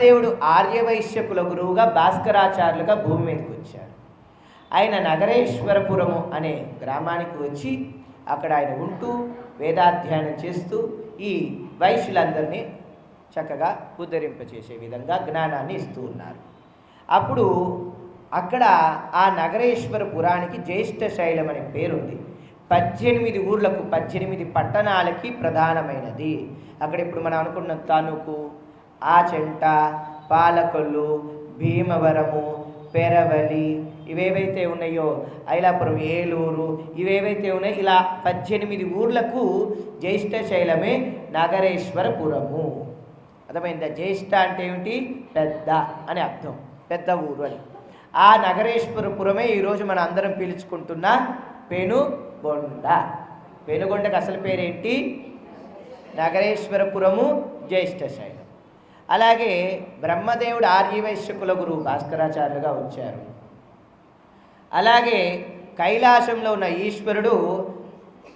బ్రహ్మదేవుడు ఆర్యవైశ్యకుల గురువుగా భాస్కరాచార్యులుగా భూమి మీదకి వచ్చారు ఆయన నగరేశ్వరపురము అనే గ్రామానికి వచ్చి అక్కడ ఆయన ఉంటూ వేదాధ్యయనం చేస్తూ ఈ వైశ్యులందరినీ చక్కగా ఉద్ధరింపచేసే విధంగా జ్ఞానాన్ని ఇస్తూ ఉన్నారు. అప్పుడు అక్కడ ఆ నగరేశ్వర పురానికి జ్యేష్ఠ శైలం అనే పేరుంది. పద్దెనిమిది ఊర్లకు పద్దెనిమిది పట్టణాలకి ప్రధానమైనది. అక్కడ ఇప్పుడు మనం అనుకున్న ఆ చెంట పాలకొల్లు భీమవరము పెరవలి ఇవేవైతే ఉన్నాయో ఐలాపురం ఏలూరు ఇవేవైతే ఉన్నాయో ఇలా పద్దెనిమిది ఊర్లకు జ్యేష్ఠ శైలమే నగరేశ్వరపురము. అర్థమైందా? జ్యేష్ఠ అంటే ఏమిటి? పెద్ద అని అర్థం. పెద్ద ఊరు అని. ఆ నగరేశ్వరపురమే ఈరోజు మన అందరం పిలుచుకుంటున్న పెనుగొండ. పెనుగొండకు అసలు పేరేంటి? నగరేశ్వరపురము జ్యేష్ఠ శైలం. అలాగే బ్రహ్మదేవుడు ఆర్యవైశ్యకుల గురువు భాస్కరాచార్యులుగా వచ్చారు. అలాగే కైలాసంలో ఉన్న ఈశ్వరుడు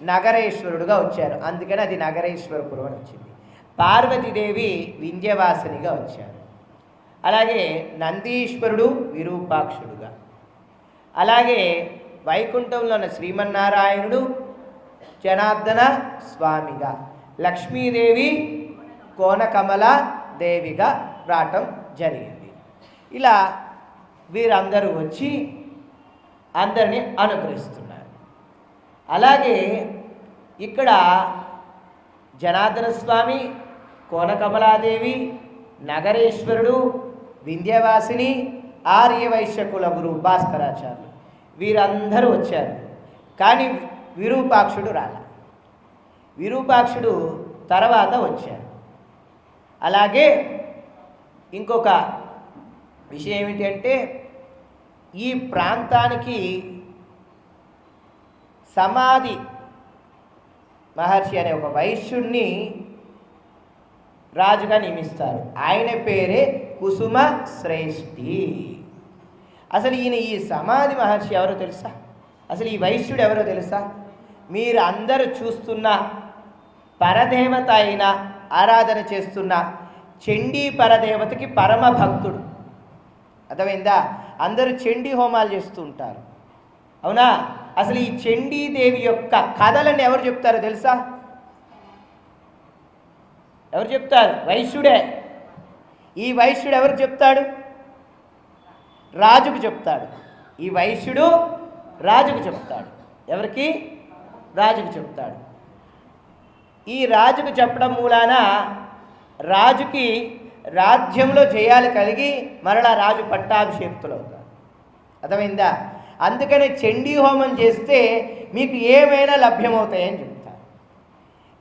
నగరేశ్వరుడుగా వచ్చారు. అందుకని అది నగరేశ్వరపురం అని వచ్చింది. పార్వతీదేవి వింధ్యవాసినిగా వచ్చారు. అలాగే నందీశ్వరుడు విరూపాక్షుడుగా. అలాగే వైకుంఠంలో ఉన్న శ్రీమన్నారాయణుడు జనార్దన స్వామిగా. లక్ష్మీదేవి కోనకమల దేవిగా రావటం జరిగింది. ఇలా వీరందరూ వచ్చి అందరినీ అనుగ్రహిస్తున్నారు. అలాగే ఇక్కడ జనార్దన స్వామి కోనకమలాదేవి నగరేశ్వరుడు వింధ్యవాసిని ఆర్యవైశ్య కుల గురువు భాస్కరాచార్యులు వీరందరూ వచ్చారు. కానీ విరూపాక్షుడు రాల. విరూపాక్షుడు తర్వాత వచ్చారు. అలాగే ఇంకొక విషయం ఏమిటంటే ఈ ప్రాంతానికి సమాధి మహర్షి అనే ఒక వైశ్యుణ్ణి రాజుగా నియమిస్తారు. ఆయన పేరే కుసుమ శ్రేష్ఠి. అసలు ఈయన ఈ సమాధి మహర్షి ఎవరో తెలుసా? అసలు ఈ వైశ్యుడు ఎవరో తెలుసా? మీరు అందరూ చూస్తున్న పరదేవత అయిన ఆరాధన చేస్తున్న చండీ పరదేవతకి పరమ భక్తుడు. అర్థమైందా? అందరూ చండీ హోమాలు చేస్తూ ఉంటారు. అవునా? అసలు ఈ చండీదేవి యొక్క కథలను ఎవరు చెప్తారో తెలుసా? ఎవరు చెప్తారు? వైశ్యుడే. ఈ వైశ్యుడు ఎవరు చెప్తాడు? రాజుకు చెప్తాడు. ఈ వైశ్యుడు రాజుకు చెప్తాడు. ఎవరికి? రాజుకు చెప్తాడు. ఈ రాజుకు చెప్పడం మూలాన రాజుకి రాజ్యంలో జయాలు కలిగి మరలా రాజు పట్టాభిషేక్తులు అవుతారు. అర్థమైందా? అందుకని చండీ హోమం చేస్తే మీకు ఏమైనా లభ్యమవుతాయని చెప్తారు.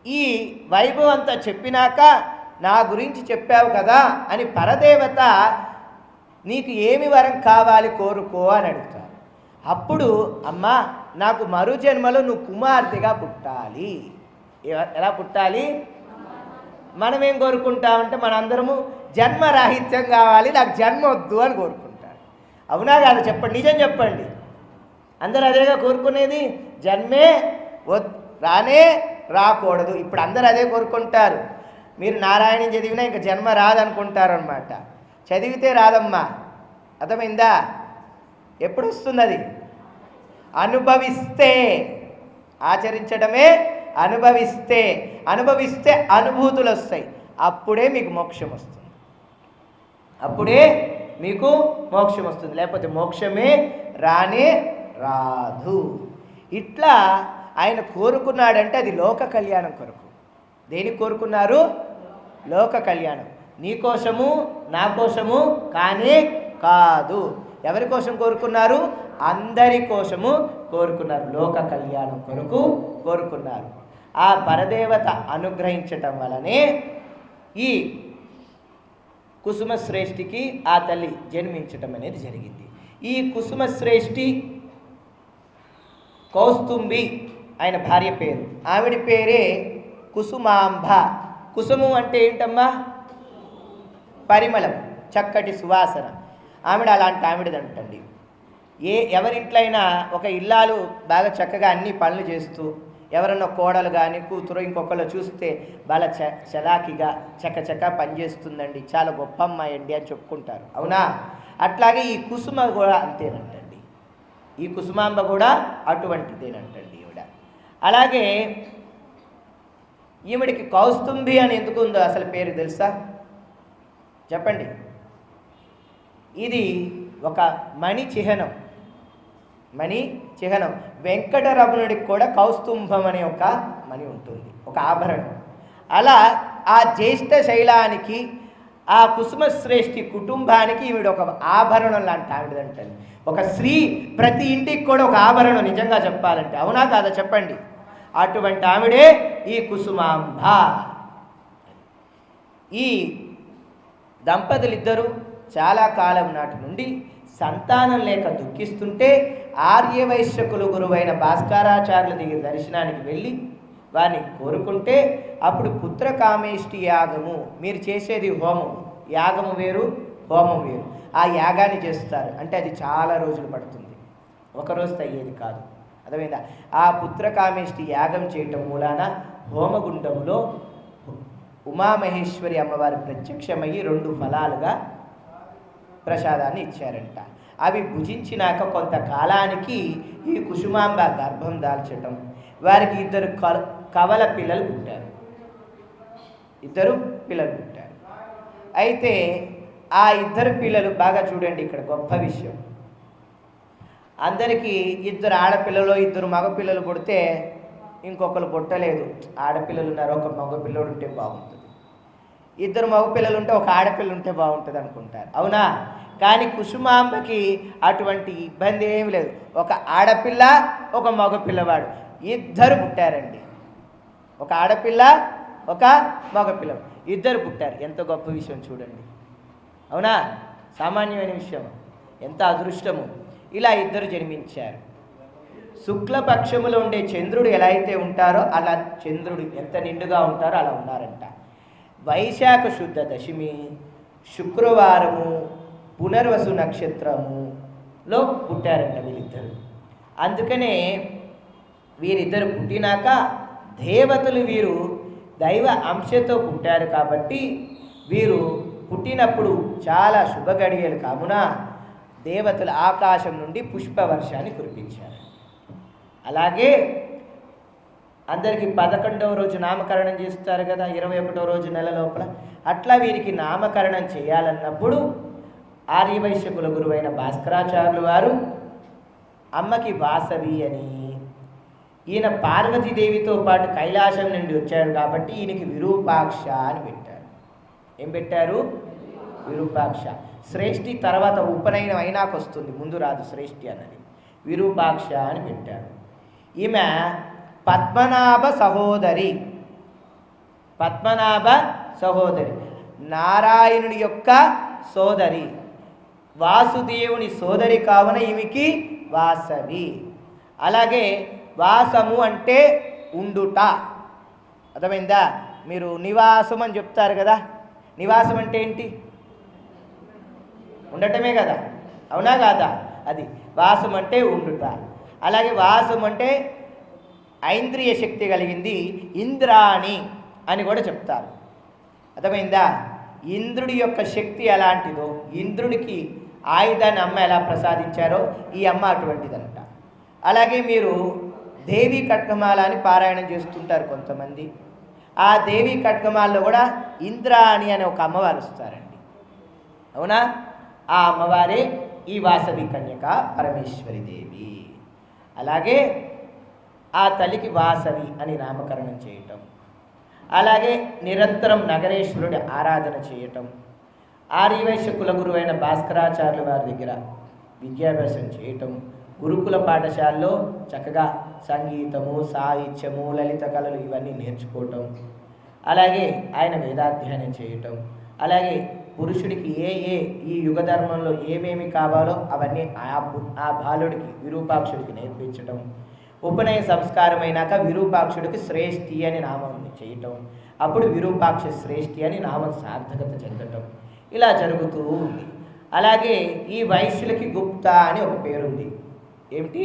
ఈ వైభవం అంతా చెప్పినాక నా గురించి చెప్పావు కదా అని పరదేవత నీకు ఏమి వరం కావాలి కోరుకో అని అడుగుతారు. అప్పుడు అమ్మా నాకు మరు జన్మలో నువ్వు కుమార్తెగా పుట్టాలి. ఎలా పుట్టాలి? మనం ఏం కోరుకుంటామంటే మనందరము జన్మరాహిత్యం కావాలి నాకు జన్మ వద్దు అని కోరుకుంటారు. అవునా కాదు? చెప్పండి నిజం చెప్పండి. అందరూ అదేగా కోరుకునేది జన్మే వద్ రానే రాకూడదు. ఇప్పుడు అందరూ అదే కోరుకుంటారు. మీరు నారాయణ చదివినా ఇంకా జన్మ రాదనుకుంటారు అనమాట చదివితే రాదమ్మా. అర్థమైందా? ఎప్పుడు వస్తుంది అది అనుభవిస్తే ఆచరించడమే అనుభవిస్తే అనుభవిస్తే అనుభూతులు వస్తాయి అప్పుడే మీకు మోక్షం వస్తుంది. అప్పుడే మీకు మోక్షం వస్తుంది. లేకపోతే మోక్షమే రానే రాదు. ఇట్లా ఆయన కోరుకున్నాడంటే అది లోక కళ్యాణం కొరకు. దేనికి కోరుకున్నారు? లోక కళ్యాణం. నీ కోసము నా కోసము కానీ కాదు. ఎవరి కోసం కోరుకున్నారు? అందరి కోసము కోరుకున్నారు. లోక కళ్యాణం కొరకు కోరుకున్నారు. ఆ పరదేవత అనుగ్రహించటం వలనే ఈ కుసుమ శ్రేష్ఠికి ఆ తల్లి జన్మించటం అనేది జరిగింది. ఈ కుసుమ శ్రేష్ఠి కౌస్తుంబి ఆయన భార్య పేరు. ఆవిడ పేరే కుసుమాంబ కుసుము అంటే ఏంటమ్మా? పరిమళం చక్కటి సువాసన. ఆవిడ అలాంటి ఆవిడదంటండి ఏ ఎవరింట్లైనా ఒక ఇల్లాలు బాగా చక్కగా అన్ని పనులు చేస్తూ ఎవరన్నా కోడలు కానీ కూతురు ఇంకొకళ్ళు చూస్తే వాళ్ళ చ చలాకిగా చకచక పనిచేస్తుందండి. చాలా గొప్ప అమ్మాయి అండి అని చెప్పుకుంటారు. అవునా? అట్లాగే ఈ కుసుమ కూడా అంతేనంటండి. ఈ కుసుమాంబ కూడా అటువంటిదేనంటండి ఈవిడ. అలాగే ఈవిడికి కౌస్తుంభి అని ఎందుకు ఉందో అసలు పేరు తెలుసా? చెప్పండి. ఇది ఒక మణి చిహ్నం. మణి చిహ్నం. వెంకటరమణుడికి కూడా కౌస్తుంభం అనే ఒక మణి ఉంటుంది ఒక ఆభరణం. అలా ఆ జ్యేష్ఠ శైలానికి ఆ కుసుమ శ్రేష్ఠి కుటుంబానికి ఈవిడ ఒక ఆభరణం లాంటి ఆవిడదంటండి. ఒక స్త్రీ ప్రతి ఇంటికి కూడా ఒక ఆభరణం నిజంగా చెప్పాలంటే. అవునా కాదా? చెప్పండి. అటువంటి ఆవిడే ఈ కుసుమాంబ. ఈ దంపతులిద్దరూ చాలా కాలం నాటి నుండి సంతానం లేక దుఃఖిస్తుంటే ఆర్యవైశ్యకులు గురువైన భాస్కరాచార్యుల దగ్గర దర్శనానికి వెళ్ళి వారిని కోరుకుంటే అప్పుడు పుత్రకామేష్టి యాగము. మీరు చేసేది హోమం. యాగము వేరు హోమం వేరు. ఆ యాగాన్ని చేస్తారు. అంటే అది చాలా రోజులు పడుతుంది. ఒక రోజుతో అయ్యేది కాదు. అర్థమైందా? ఆ పుత్రకామేష్టి యాగం చేయటం మూలాన హోమగుండంలో ఉమామహేశ్వరి అమ్మవారు ప్రత్యక్షమయ్యి రెండు ఫలాలుగా ప్రసాదాన్ని ఇచ్చారంట. అవి భుజించినాక కొంతకాలానికి ఈ కుసుమాంబ గర్భం దాల్చటం. వారికి ఇద్దరు కవల పిల్లలు పుట్టారు. ఇద్దరు పిల్లలు పుట్టారు. అయితే ఆ ఇద్దరు పిల్లలు బాగా చూడండి ఇక్కడ గొప్ప విషయం. అందరికీ ఇద్దరు ఆడపిల్లలు ఇద్దరు మగపిల్లలు పుడితే ఇంకొకరు పుట్టలేదు. ఆడపిల్లలు ఉన్నారు ఒక మగపిల్లడు ఉంటే బాగుంది ఇద్దరు మగపిల్లలు ఉంటే ఒక ఆడపిల్ల ఉంటే బాగుంటుంది అనుకుంటారు. అవునా? కానీ కుసుమాంబకి అటువంటి ఇబ్బంది ఏమి లేదు. ఒక ఆడపిల్ల ఒక మగపిల్లవాడు ఇద్దరు పుట్టారండి. ఒక ఆడపిల్ల ఒక మగపిల్ల ఇద్దరు పుట్టారు. ఎంత గొప్ప విషయం చూడండి. అవునా? సామాన్యమైన విషయం. ఎంత అదృష్టము. ఇలా ఇద్దరు జన్మించారు. శుక్లపక్షములో ఉండే చంద్రుడు ఎలా అయితే ఉంటారో అలా చంద్రుడు ఎంత నిండుగా ఉంటారో అలా ఉన్నారంట. వైశాఖ శుద్ధ దశమి శుక్రవారము పునర్వసు నక్షత్రములో పుట్టారంట వీళ్ళిద్దరు అందుకనే వీరిద్దరు పుట్టినాక దేవతలు వీరు దైవ అంశతో పుట్టారు కాబట్టి వీరు పుట్టినప్పుడు చాలా శుభ గడియలు కావున దేవతలు ఆకాశం నుండి పుష్పవర్షాన్ని కురిపించారు. అలాగే అందరికీ పదకొండవ రోజు నామకరణం చేస్తారు కదా ఇరవై ఒకటో రోజు నెల లోపల. అట్లా వీరికి నామకరణం చేయాలన్నప్పుడు ఆర్యవైశ్యకుల గురువైన భాస్కరాచార్యులు వారు అమ్మకి వాసవి అని. ఈయన పార్వతీదేవితో పాటు కైలాసం నుండి వచ్చాడు కాబట్టి ఈయనకి విరూపాక్ష అని పెట్టారు. ఏం పెట్టారు? విరూపాక్ష. శ్రేష్ఠి తర్వాత ఉపనయనం అయినాకొస్తుంది ముందు రాదు శ్రేష్ఠి అన్నది. విరూపాక్ష అని పెట్టారు. ఈమె పద్మనాభ సహోదరి. పద్మనాభ సహోదరి. నారాయణుడి యొక్క సోదరి. వాసుదేవుని సోదరి కావున ఈమెకి వాసవి. అలాగే వాసము అంటే ఉండుట. అర్థమైందా? మీరు నివాసం అని చెప్తారు కదా. నివాసం అంటే ఏంటి? ఉండటమే కదా. అవునా కాదా? అది. వాసం అంటే ఉండుట. అలాగే వాసం అంటే ఐంద్రియ శక్తి కలిగింది ఇంద్రాణి అని కూడా చెప్తారు. అర్థమైందా? ఇంద్రుడి యొక్క శక్తి ఎలాంటిదో ఇంద్రుడికి ఆయుధాన్ని అమ్మ ఎలా ప్రసాదించారో ఈ అమ్మ అటువంటిదంట. అలాగే మీరు దేవి కట్కమాల అని పారాయణం చేస్తుంటారు కొంతమంది. ఆ దేవి కట్కమాల్లో కూడా ఇంద్రాణి అనే ఒక అమ్మవారు వస్తారండి. అవునా? ఆ అమ్మవారే ఈ వాసవి కన్యక పరమేశ్వరి దేవి. అలాగే ఆ తల్లికి వాసవి అని నామకరణం చేయటం. అలాగే నిరంతరం నగరేశ్వరుడి ఆరాధన చేయటం. ఆర్యవైశ్య కులగురువైన భాస్కరాచార్యుల వారి దగ్గర విద్యాభ్యాసం చేయటం. గురుకుల పాఠశాలలో చక్కగా సంగీతము సాహిత్యము లలిత కళలు ఇవన్నీ నేర్చుకోవటం. అలాగే ఆయన వేదాధ్యయనం చేయటం. అలాగే పురుషుడికి ఏ ఏ ఈ యుగ ధర్మంలో ఏమేమి కావాలో అవన్నీ ఆ ఆ బాలుడికి విరూపాక్షుడికి నేర్పించటం. ఉపనయ సంస్కారం అయినాక విరూపాక్షుడికి శ్రేష్ఠి అని నామం చేయటం. అప్పుడు విరూపాక్ష శ్రేష్ఠి అని నామం సార్థకత చెందటం. ఇలా జరుగుతూ ఉంది. అలాగే ఈ వైశ్యులకి గుప్త అని ఒక పేరుంది. ఏమిటి?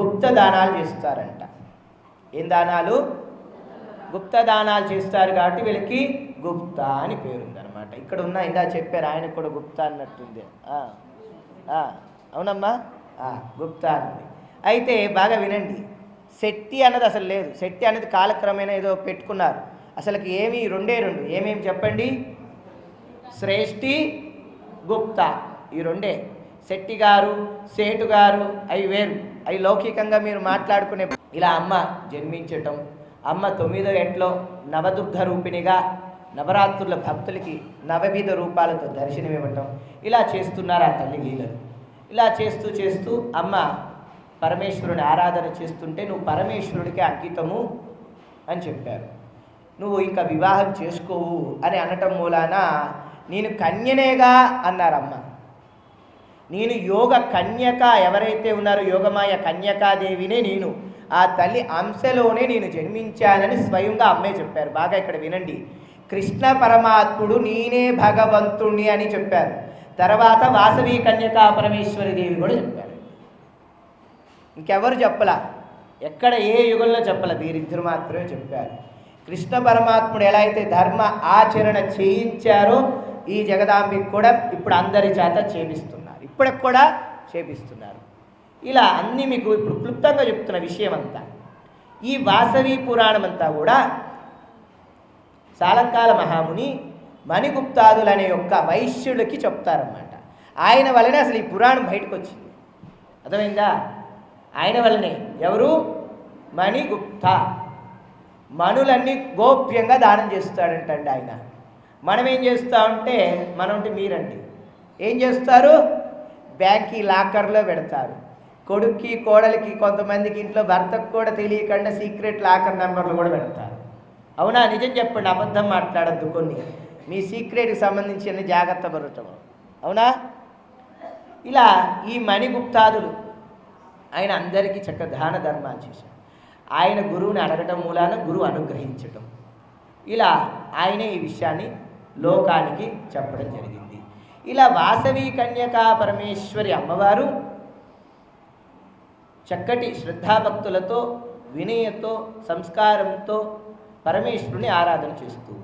గుప్త దానాలు చేస్తారంట. ఏం దానాలు? గుప్త దానాలు చేస్తారు కాబట్టి వీళ్ళకి గుప్త అని పేరుందనమాట ఇక్కడ ఉన్న ఇందా చెప్పారు ఆయనకు కూడా గుప్తా అన్నట్టుంది. అవునమ్మా? గుప్తా అన్నది. అయితే బాగా వినండి. శెట్టి అన్నది అసలు లేదు. శెట్టి అనేది కాలక్రమేణా ఏదో పెట్టుకున్నారు. అసలుకి ఏమి రెండే రెండు. ఏమేమి చెప్పండి? శ్రేష్ఠి గుప్తా. ఈ రెండే. శెట్టి గారు సేటు గారు అవి వేరు. అవి లౌకికంగా మీరు మాట్లాడుకునే ఇలా అమ్మ జన్మించటం అమ్మ తొమ్మిదో ఎంట్లో నవదుర్గ రూపిణిగా నవరాత్రుల భక్తులకి నవవిధ రూపాలతో దర్శనమివ్వటం ఇలా చేస్తున్నారు ఆ తల్లి లీలలు. ఇలా చేస్తూ చేస్తూ అమ్మ పరమేశ్వరుని ఆరాధన చేస్తుంటే నువ్వు పరమేశ్వరుడికి అంకితము అని చెప్పారు. నువ్వు ఇంకా వివాహం చేసుకోవు అని అనటం మూలాన నేను కన్యనేగా అన్నారమ్మ. నేను యోగ కన్యక ఎవరైతే ఉన్నారో యోగమాయ కన్యకాదేవినే నేను. ఆ తల్లి అంశలోనే నేను జన్మించానని స్వయంగా అమ్మే చెప్పారు. బాగా ఇక్కడ వినండి. కృష్ణ పరమాత్ముడు నేనే భగవంతుణ్ణి అని చెప్పారు. తర్వాత వాసవి కన్యకా పరమేశ్వరి దేవి కూడా చెప్పారు. ఇంకెవరు చెప్పలా? ఎక్కడ ఏ యుగంలో చెప్పల? వీరిద్దరు మాత్రమే చెప్పారు. కృష్ణ పరమాత్ముడు ఎలా అయితే ధర్మ ఆచరణ చేయించారో ఈ జగదాంబికి కూడా ఇప్పుడు అందరి చేత చేపిస్తున్నారు ఇప్పటికి కూడా చేపిస్తున్నారు ఇలా అన్నీ మీకు ఇప్పుడు క్లుప్తంగా చెప్తున్న విషయం అంతా ఈ వాసవి పురాణం అంతా కూడా సాలంకాల మహాముని మణిగుప్తాదులు అనే యొక్క వైశ్యులకి చెప్తారన్నమాట. ఆయన వల్లనే అసలు ఈ పురాణం బయటకు వచ్చింది అర్థమైందా? ఆయన వల్లనే ఎవరు? మణిగుప్త. మణులన్నీ గోప్యంగా దానం చేస్తాడంటండి ఆయన. మనం ఏం చేస్తామంటే మనం అంటే మీరండి. ఏం చేస్తారు? బ్యాంకి లాకర్లో పెడతారు. కొడుక్కి కోడలికి కొంతమందికి ఇంట్లో భర్తకు కూడా తెలియకుండా సీక్రెట్ లాకర్ నెంబర్లు కూడా పెడతారు. అవునా? నిజం చెప్పండి అబద్ధం మాట్లాడద్దు కొన్ని. మీ సీక్రెట్కి సంబంధించిన జాగ్రత్త పడటము అవునా? ఇలా ఈ మణిగుప్తాదులు ఆయన అందరికీ చక్క దాన ధర్మాలు చేశారు. ఆయన గురువుని అడగటం మూలాన గురువు అనుగ్రహించటం. ఇలా ఆయనే ఈ విషయాన్ని లోకానికి చెప్పడం జరిగింది. ఇలా వాసవి కన్యకా పరమేశ్వరి అమ్మవారు చక్కటి శ్రద్ధాభక్తులతో వినయతో సంస్కారంతో పరమేశ్వరుని ఆరాధన చేస్తూ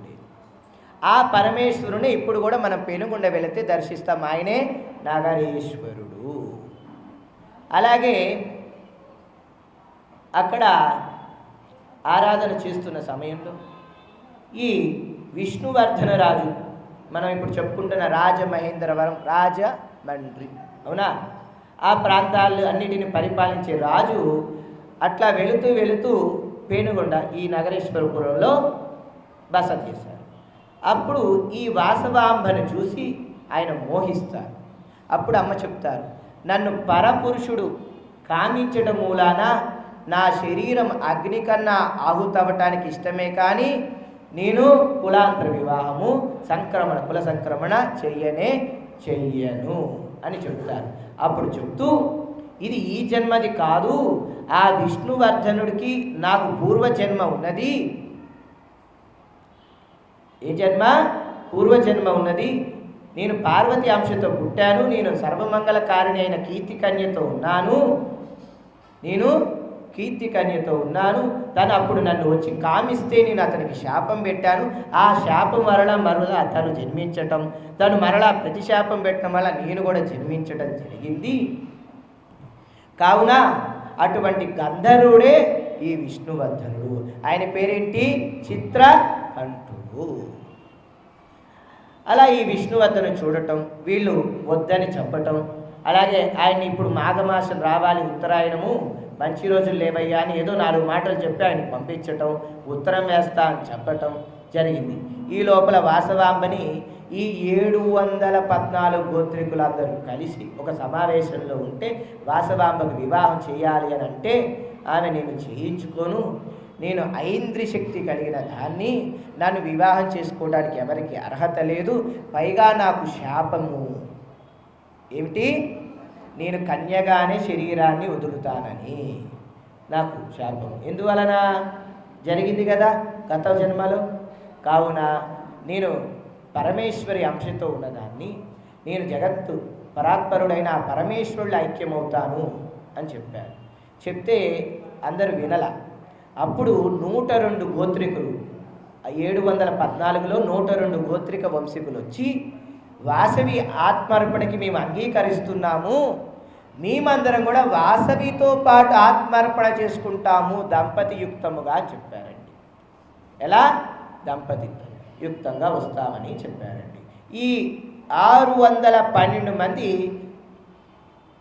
ఆ పరమేశ్వరుని ఇప్పుడు కూడా మనం పెనుగుండ వెళితే దర్శిస్తాం. ఆయనే నాగరేశ్వరుడు. అలాగే అక్కడ ఆరాధన చేస్తున్న సమయంలో ఈ విష్ణువర్ధన రాజు మనం ఇప్పుడు చెప్పుకుంటున్న రాజమహేంద్రవరం రాజమండ్రి అవునా? ఆ ప్రాంతాలు అన్నిటిని పరిపాలించే రాజు అట్లా వెళుతూ వెళుతూ పేనుగొండ ఈ నగరేశ్వరపురంలో బస చేశారు అప్పుడు ఈ వాసవాంబను చూసి ఆయన మోహిస్తారు. అప్పుడు అమ్మ చెప్తారు నన్ను పరపురుషుడు కామించడం మూలాన నా శరీరం అగ్ని కన్నా ఆహుతవటానికి ఇష్టమే కానీ నేను కులాంతర వివాహము సంక్రమణ కుల సంక్రమణ చెయ్యనే చెయ్యను అని చెప్తారు. అప్పుడు చెప్తూ ఇది ఈ జన్మది కాదు ఆ విష్ణువర్ధనుడికి నాకు పూర్వజన్మ ఉన్నది ఏ జన్మ? పూర్వజన్మ ఉన్నది. నేను పార్వతి అంశతో పుట్టాను. నేను సర్వమంగళకారిణి అయిన కీర్తి కన్యతో ఉన్నాను. నేను కీర్తి కన్యతో ఉన్నాను. తను అప్పుడు నన్ను వచ్చి కామిస్తే నేను అతనికి శాపం పెట్టాను. ఆ శాపం మరలా మరలా తను జన్మించటం తను మరలా ప్రతి శాపం పెట్టడం వల్ల నేను కూడా జన్మించటం జరిగింది. కావున అటువంటి గంధర్వుడే ఈ విష్ణువర్ధనుడు. ఆయన పేరేంటి? చిత్రకంఠుడు అలా ఈ విష్ణువర్ధను చూడటం వీళ్ళు వద్దని చెప్పటం అలాగే ఆయన ఇప్పుడు మాఘమాసం రావాలి ఉత్తరాయణము మంచి రోజులు లేవయ్యా అని ఏదో నాలుగు మాటలు చెప్పి ఆయన పంపించటం ఉత్తరం వేస్తా అని చెప్పటం జరిగింది. ఈ లోపల వాసవాంబని ఈ ఏడు వందల పద్నాలుగు గోత్రికులందరూ కలిసి ఒక సమావేశంలో ఉంటే వాసవాంబకు వివాహం చేయాలి అని అంటే ఆమె నేను చేయించుకోను నేను ఐంద్రి శక్తి కలిగిన దాన్ని నన్ను వివాహం చేసుకోవడానికి ఎవరికి అర్హత లేదు. పైగా నాకు శాపము. ఏమిటి? నేను కన్యగానే శరీరాన్ని వదులుతానని. నాకు శాపం ఎందువలన? జరిగింది కదా గత జన్మలో. కావున నేను పరమేశ్వరి అంశతో ఉన్నదాన్ని నేను జగత్తు పరాత్పరుడైన పరమేశ్వరుడు ఐక్యమవుతాను అని చెప్పారు చెప్తే అందరూ వినల. అప్పుడు నూట రెండు గోత్రికులు. ఏడు వందల పద్నాలుగులో నూట రెండు గోత్రిక వంశీకులు వచ్చి వాసవి ఆత్మార్పణకి మేము అంగీకరిస్తున్నాము. మేమందరం కూడా వాసవితో పాటు ఆత్మార్పణ చేసుకుంటాము దంపతి యుక్తముగా అని చెప్పారండి. ఎలా? దంపతి యుక్తంగా వస్తామని చెప్పారండి. ఈ ఆరు వందల పన్నెండు మంది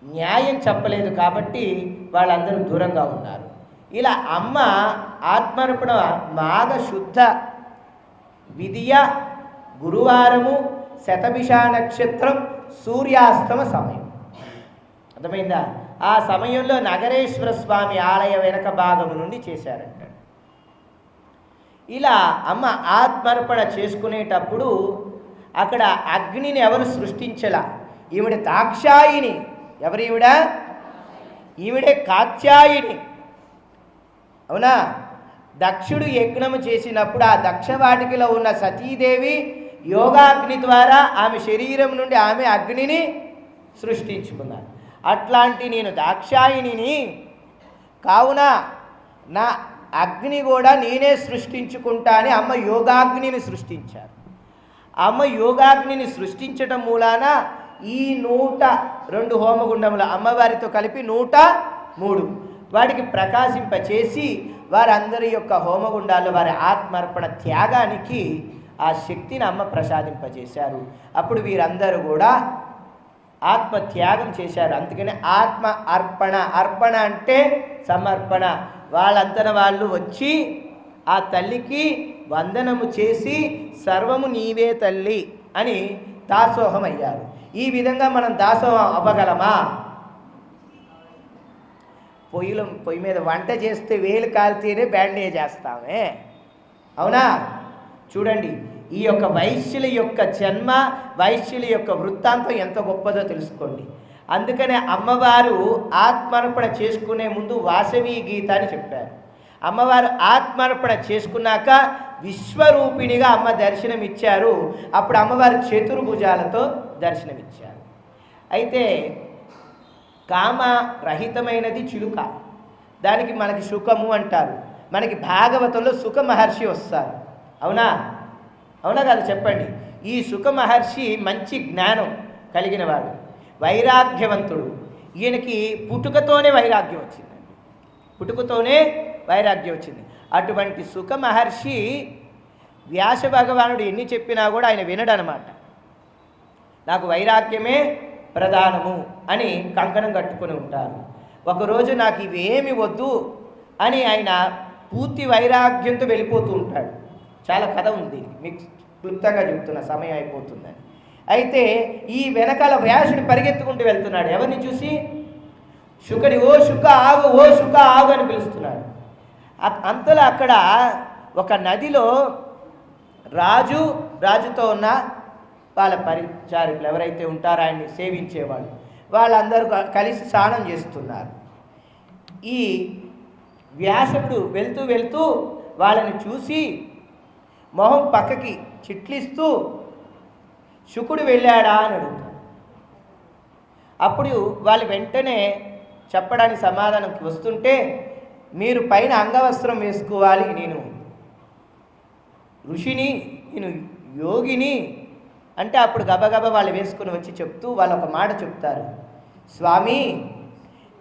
న్యాయం చెప్పలేదు కాబట్టి వాళ్ళందరూ దూరంగా ఉన్నారు. ఇలా అమ్మ ఆత్మార్పణ మాఘ శుద్ధ విధియ గురువారము శతభిష నక్షత్రం సూర్యాస్తమ సమయం. అర్థమైందా? ఆ సమయంలో నగరేశ్వర స్వామి ఆలయ వెనక భాగం నుండి చేశారంట. ఇలా అమ్మ ఆత్మర్పణ చేసుకునేటప్పుడు అక్కడ అగ్నిని ఎవరు సృష్టించలా? ఈవిడ దాక్షాయిని. ఎవరు ఈవిడ ఈవిడే కాత్యాయిని. అవునా? దక్షుడు యజ్ఞము చేసినప్పుడు ఆ దక్షవాటికిలో ఉన్న సతీదేవి యోగాగ్ని ద్వారా ఆమె శరీరం నుండి ఆమె అగ్నిని సృష్టించుకున్నాను అట్లాంటి నేను దాక్షాయిని కావున నా అగ్ని కూడా నేనే సృష్టించుకుంటా అని అమ్మ యోగాగ్నిని సృష్టించారు. అమ్మ యోగాగ్నిని సృష్టించటం మూలాన ఈ నూట రెండు హోమగుండములు అమ్మవారితో కలిపి నూట మూడు. వాటికి ప్రకాశింపచేసి వారందరి యొక్క హోమగుండాల్లో వారి ఆత్మార్పణ త్యాగానికి ఆ శక్తిని అమ్మ ప్రసాదింపజేశారు. అప్పుడు వీరందరూ కూడా ఆత్మ త్యాగం చేశారు. అందుకని ఆత్మ అర్పణ అర్పణ అంటే సమర్పణ. వాళ్ళంతన వాళ్ళు వచ్చి ఆ తల్లికి వందనము చేసి సర్వము నీవే తల్లి అని దాసోహం అయ్యారు ఈ విధంగా మనం దాసోహం అవ్వగలమా? పొయ్యిలో పొయ్యి మీద వంట చేస్తే వేలు కాల్తేనే బ్యాండేజ్ చేస్తామే. అవునా? చూడండి ఈ యొక్క వైశ్యుల యొక్క జన్మ వైశ్యుల యొక్క వృత్తాంతం ఎంత గొప్పదో తెలుసుకోండి. అందుకనే అమ్మవారు ఆత్మార్పణ చేసుకునే ముందు వాసవి గీత అని చెప్పారు. అమ్మవారు ఆత్మార్పణ చేసుకున్నాక విశ్వరూపిణిగా అమ్మ దర్శనం ఇచ్చారు అప్పుడు అమ్మవారు చతుర్భుజాలతో దర్శనమిచ్చారు. అయితే కామ రహితమైనది చిలుక. దానికి మనకి సుఖము అంటారు. మనకి భాగవతంలో సుఖ మహర్షి వస్తారు. అవునా? అవునా కాదు? చెప్పండి. ఈ సుఖ మహర్షి మంచి జ్ఞానం కలిగినవాడు. వైరాగ్యవంతుడు. ఈయనకి పుట్టుకతోనే వైరాగ్యం వచ్చిందండి. పుట్టుకతోనే వైరాగ్యం వచ్చింది. అటువంటి సుఖ మహర్షి వ్యాస భగవానుడు ఎన్ని చెప్పినా కూడా ఆయన వినడనమాట. నాకు వైరాగ్యమే ప్రధానము అని కంకణం కట్టుకొని ఉంటారు. ఒకరోజు నాకు ఇవేమి వద్దు అని ఆయన పూర్తి వైరాగ్యంతో వెళ్ళిపోతూ ఉంటాడు. చాలా కథ ఉంది. మీకు క్లుప్తంగా చెప్తున్న సమయం అయిపోతుందని. అయితే ఈ వెనకాల వ్యాసుడు పరిగెత్తుకుంటూ వెళ్తున్నాడు. ఎవరిని చూసి? శుకడి ఓ శుక ఆగు ఓ శుక ఆగు అని పిలుస్తున్నాడు. అంతలో అక్కడ ఒక నదిలో రాజు రాజుతో ఉన్న వాళ్ళ పరిచారకులు ఎవరైతే ఉంటారో ఆయన్ని సేవించేవాళ్ళు. వాళ్ళందరూ కలిసి స్నానం చేస్తున్నారు. ఈ వ్యాసకుడు వెళ్తూ వెళ్తూ వాళ్ళని చూసి మొహం పక్కకి చిట్లిస్తూ శుకుడు వెళ్ళాడా? అని అడుగుతాడు. అప్పుడు వాళ్ళు వెంటనే చెప్పడానికి సమాధానంకి వస్తుంటే మీరు పైన అంగవస్త్రం వేసుకోవాలి నేను. ఋషిని నేను యోగిని అంటే అప్పుడు గబగబ వాళ్ళు వేసుకుని వచ్చి చెప్తూ వాళ్ళు ఒక మాట చెప్తారు. స్వామి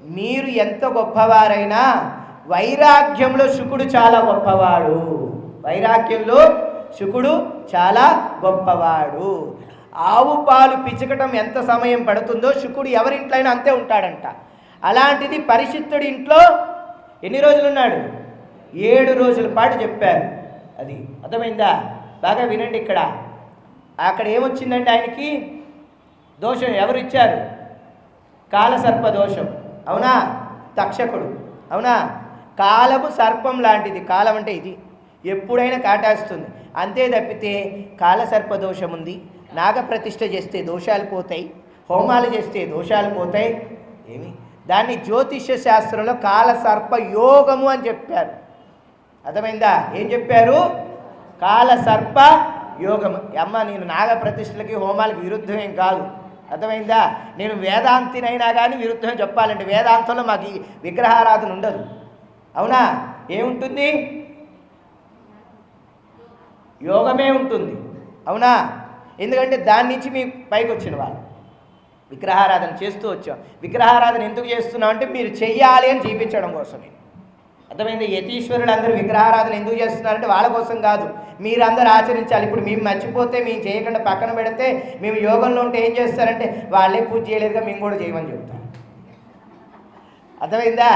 మీరు ఎంత గొప్పవారైనా వైరాగ్యంలో శుకుడు చాలా గొప్పవాడు. వైరాగ్యంలో శుకుడు చాలా గొప్పవాడు. ఆవు పాలు పిచకటం ఎంత సమయం పడుతుందో శుకుడు ఎవరింట్లో అయినా అంతే ఉంటాడంట. అలాంటిది పరిశుద్ధుడి ఇంట్లో ఎన్ని రోజులు ఉన్నాడు ఏడు రోజుల పాటు చెప్పారు. అది అర్థమైందా? బాగా వినండి ఇక్కడ. అక్కడ ఏమొచ్చిందంటే ఆయనకి దోషం ఎవరు ఇచ్చారు కాలసర్ప దోషం. అవునా? తక్షకుడు. అవునా? కాలము సర్పం లాంటిది. కాలం అంటే ఇది. ఎప్పుడైనా కాటాస్తుంది అంతే తప్పితే కాలసర్ప దోషం ఉంది. నాగప్రతిష్ఠ చేస్తే దోషాలు పోతాయి. హోమాలు చేస్తే దోషాలు పోతాయి. ఏమి? దాన్ని జ్యోతిష్య శాస్త్రంలో కాలసర్ప యోగము అని చెప్పారు. అర్థమైందా? ఏం చెప్పారు? కాల సర్ప యోగం. అమ్మ నేను నాగ ప్రతిష్టలకి హోమాలకి విరుద్ధమేం కాదు. అర్థమైందా? నేను వేదాంతినైనా కానీ విరుద్ధం చెప్పాలంటే వేదాంతంలో మాకు విగ్రహారాధన ఉండదు. అవునా? ఏముంటుంది? యోగమే ఉంటుంది. అవునా? ఎందుకంటే దాని నుంచి మీ పైకి వచ్చిన వాళ్ళు. విగ్రహారాధన చేస్తూ వచ్చాం. విగ్రహారాధన ఎందుకు చేస్తున్నాం అంటే మీరు చెయ్యాలి అని చూపించడం కోసమే. అర్థమైంది? యతీశ్వరులు అందరూ విగ్రహారాధన ఎందుకు చేస్తున్నారంటే వాళ్ళ కోసం కాదు. మీరందరూ ఆచరించాలి. ఇప్పుడు మేము మర్చిపోతే మేము చేయకుండా పక్కన పెడితే మేము యోగంలో ఉంటే ఏం చేస్తారంటే వాళ్ళే పూజ చేయలేదుగా మేము కూడా చేయమని చెప్తాం అర్థమైందా?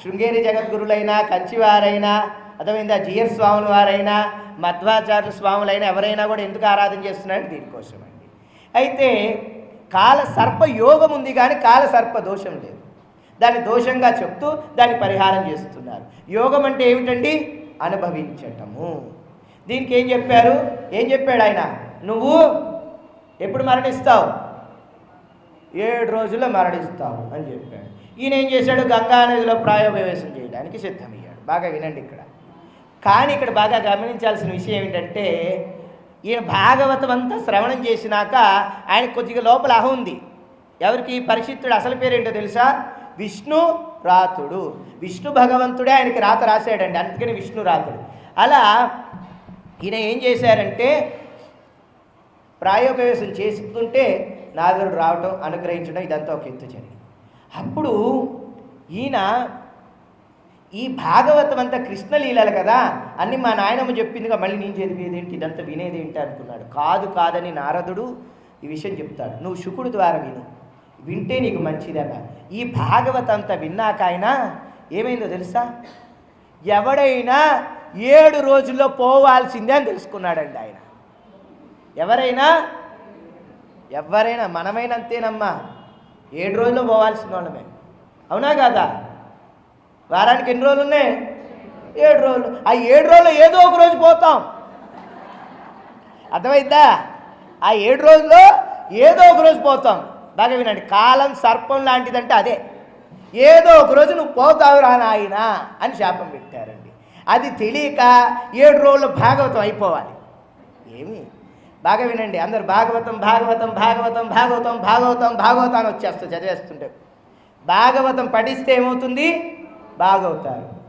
శృంగేరి జగద్గురులైనా కంచివారైనా అర్థమైందా? జియర్ స్వాముల వారైనా మధ్వాచార్య స్వాములైనా ఎవరైనా కూడా ఎందుకు ఆరాధన చేస్తున్నారంటే దీనికోసం అండి అయితే కాల సర్ప యోగం ఉంది కానీ కాల సర్ప దోషం లేదు. దాన్ని దోషంగా చెప్తూ దాన్ని పరిహారం చేస్తున్నారు. యోగం అంటే ఏమిటండి? అనుభవించటము. దీనికి ఏం చెప్పారు? ఏం చెప్పాడు ఆయన? నువ్వు ఎప్పుడు మరణిస్తావు? ఏడు రోజుల్లో మరణిస్తావు అని చెప్పాడు. ఈయన ఏం చేశాడు? గంగా నదిలో ప్రాయోపవేశం చేయడానికి సిద్ధమయ్యాడు. బాగా వినండి ఇక్కడ. కానీ ఇక్కడ బాగా గమనించాల్సిన విషయం ఏమిటంటే ఈయన భాగవతం అంతా శ్రవణం చేసినాక ఆయన కొద్దిగా లోపల అహ ఉంది. ఎవరికి? పరిశుద్ధుడు అసలు పేరేంటో తెలుసా? విష్ణు రాతుడు. విష్ణు భగవంతుడే ఆయనకి రాత రాశాడండి అందుకని విష్ణు రాతుడు. అలా ఈయన ఏం చేశారంటే ప్రాయోపవేశం చేస్తుంటే నాదుడు రావటం అనుగ్రహించడం ఇదంతా ఒక ఎత్తు జరిగింది. అప్పుడు ఈయన ఈ భాగవతం అంతా కృష్ణలీలలు కదా అన్ని మా నాయనమ్మ చెప్పిందిగా మళ్ళీ నేను చదివేది ఏంటి ఇదంతా వినేది ఏంటి అనుకున్నాడు. కాదు కాదని నారదుడు ఈ విషయం చెప్తాడు. నువ్వు శుకుడు ద్వారా విను. వింటే నీకు మంచిదన్న ఈ భాగవతంతా విన్నాక ఆయన ఏమైందో తెలుసా? ఎవడైనా ఏడు రోజుల్లో పోవాల్సిందే అని తెలుసుకున్నాడండి ఆయన. ఎవరైనా? ఎవరైనా మనమైనా అంతేనమ్మా ఏడు రోజుల్లో పోవాల్సిన వాళ్ళమే. అవునా కాదా? వారానికి ఎన్ని రోజులు ఉన్నాయి? ఏడు రోజులు. ఆ ఏడు రోజులు ఏదో ఒక రోజు పోతాం. అర్థమైందా? ఆ ఏడు రోజుల్లో ఏదో ఒక రోజు పోతాం. బాగా వినండి. కాలం సర్పం లాంటిదంటే అదే. ఏదో ఒక రోజు నువ్వు పోతావురా నాయన అని శాపం పెట్టారండి. అది తెలియక ఏడు రోజులు భాగవతం అయిపోవాలి. ఏమి? బాగా వినండి. అందరు భాగవతం భాగవతం భాగవతం భాగవతం భాగవతం భాగవతం అని వచ్చేస్తుంది చదివేస్తుంటే. భాగవతం పఠిస్తే ఏమవుతుంది? బాగవుతారు.